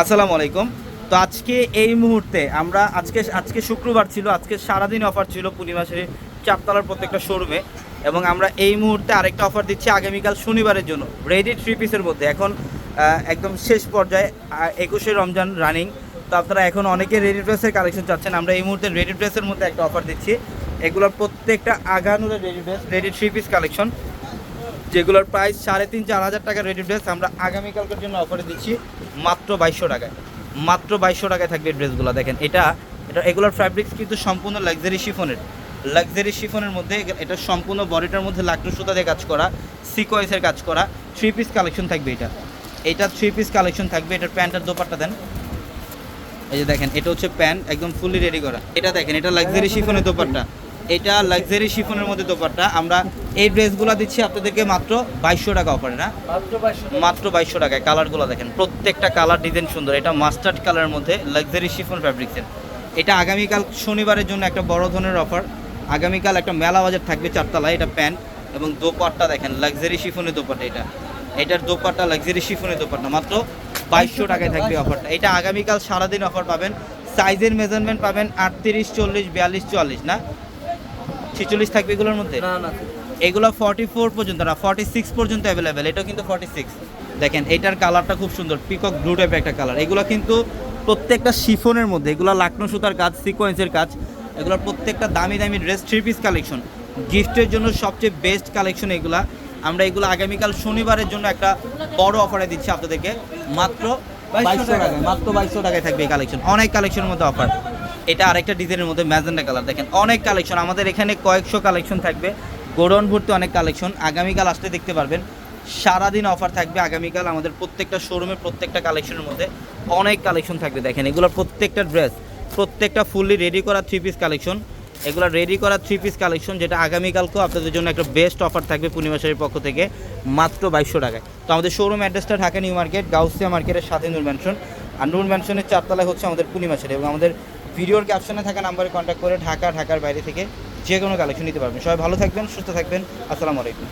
আসসালামু আলাইকুম। তো আজকে এই মুহূর্তে আমরা আজকে আজকে শুক্রবার ছিল, আজকে সারাদিন অফার ছিল পূর্ণিমাসের চারতলার প্রত্যেকটা শোরুমে এবং আমরা এই মুহূর্তে আরেকটা অফার দিচ্ছি আগামীকাল শনিবারের জন্য রেডি থ্রি পিসের মধ্যে। এখন একদম শেষ পর্যায়ে একুশে রমজান রানিং তো আপনারা এখন অনেকে রেডি ড্রেসের কালেকশন চাচ্ছেন, আমরা এই মুহূর্তে রেডি ড্রেসের মধ্যে একটা অফার দিচ্ছি। এগুলোর প্রত্যেকটা আগানুরের ready dress ready three piece collection যেগুলোর প্রাইস সাড়ে তিন, চার হাজার টাকা রেডি ড্রেস, আমরা আগামীকালকের জন্য অফারে দিচ্ছি মাত্র বাইশশো টাকায়। মাত্র বাইশশো টাকায় থাকবে ড্রেসগুলো। দেখেন, এটা এটা, এগুলোর ফ্যাব্রিক্স কিন্তু সম্পূর্ণ লাক্সারি শিফনের লাক্সারি শিফনের মধ্যে এটা সম্পূর্ণ বডিটার মধ্যে লাকটু সুতা দিয়ে কাজ করা সিকোয়েসের কাজ করা থ্রি পিস কালেকশন থাকবে এটা। এটা থ্রি পিস কালেকশন থাকবে এটার প্যান্টের দোপাট্টা দেন। এই যে দেখেন, এটা হচ্ছে প্যান্ট, একদম ফুললি রেডি করা। এটা দেখেন, এটা লাক্সারি শিফনের দোপাট্টা। এটা লাক্সারি শিফনের মধ্যে দোপাট্টা। আমরা এই ড্রেসগুলো দিচ্ছি আপনাদেরকে মাত্র বাইশশো টাকা অফারে না? মাত্র বাইশশো টাকায় কালারগুলো দেখেন প্রত্যেকটা কালার ডিজাইন সুন্দর। এটা মাস্টার্ড কালারের মধ্যে লাক্সারি শিফন ফ্যাব্রিক্সের এটা আগামীকাল শনিবারের জন্য একটা বড় ধরনের অফার আগামীকাল একটা মেলা বাজার থাকবে চারতলায় এটা প্যান্ট এবং দোপাট্টা দেখেন লাক্সারি শিফনের দোপাট্টা এটা। এটার দোপাট্টা লাক্সারি শিফনের দোপাট্টা মাত্র বাইশশো টাকায় থাকবে অফারটা এটা আগামীকাল সারাদিন অফার পাবেন সাইজের মেজারমেন্ট পাবেন আটত্রিশ চল্লিশ বিয়াল্লিশ চুয়াল্লিশ না? ছিচল্লিশ থাকবে এগুলোর মধ্যে? না না এগুলো ফর্টি ফোর পর্যন্ত না ফর্টি সিক্স পর্যন্ত অ্যাভেলেবেল এটাও কিন্তু ফর্টি সিক্স দেখেন এটার কালারটা খুব সুন্দর পিকক ব্লু টাইপের একটা কালার এগুলো কিন্তু প্রত্যেকটা শিফনের মধ্যে এগুলো লাকনো সুতার কাজ সিকোয়েন্সের কাজ এগুলো প্রত্যেকটা দামি দামি ড্রেস থ্রি পিস কালেকশন গিফটের জন্য সবচেয়ে বেস্ট কালেকশন এগুলা। আমরা এগুলো আগামীকাল শনিবারের জন্য একটা বড় অফারে দিচ্ছি আপনাদেরকে। মাত্র বাইশশো টাকায় মাত্র বাইশশো টাকায় থাকবে এই কালেকশন অনেক কালেকশনের মধ্যে অফার এটা আরেকটা ডিজাইনের মধ্যে ম্যাজেন্ডা কালার। দেখেন, অনেক কালেকশন। আমাদের এখানে কয়েকশো কালেকশন থাকবে। গোডাউন ভর্তি অনেক কালেকশন। আগামীকাল আসতে দেখতে পারবেন। সারাদিন অফার থাকবে আগামীকাল আমাদের প্রত্যেকটা শোরুমে প্রত্যেকটা কালেকশনের মধ্যে অনেক কালেকশন থাকবে। দেখেন এগুলোর প্রত্যেকটা ড্রেস প্রত্যেকটা ফুললি রেডি করা থ্রি পিস কালেকশন। এগুলো রেডি করা থ্রি পিস কালেকশন, যেটা আগামীকালকেও আপনাদের জন্য একটা বেস্ট অফার থাকবে পূর্ণিমাসের পক্ষ থেকে মাত্র বাইশশো টাকায়। তো আমাদের শোরুম অ্যাড্রেসটা ঢাকা নিউ মার্কেট, গাউসিয়া মার্কেটের সাথে নূর ম্যানশন আর নূর ম্যানশনের চারতলায় হচ্ছে আমাদের পূর্ণিমাসের এবং আমাদের ভিডিওর ক্যাপশনে থাকা নাম্বারে কন্ট্যাক্ট করে ঢাকা, ঢাকার বাইরে থেকে যে কোনো কালেকশন নিতে পারবেন। সবাই ভালো থাকবেন, সুস্থ থাকবেন। আসসালামু আলাইকুম।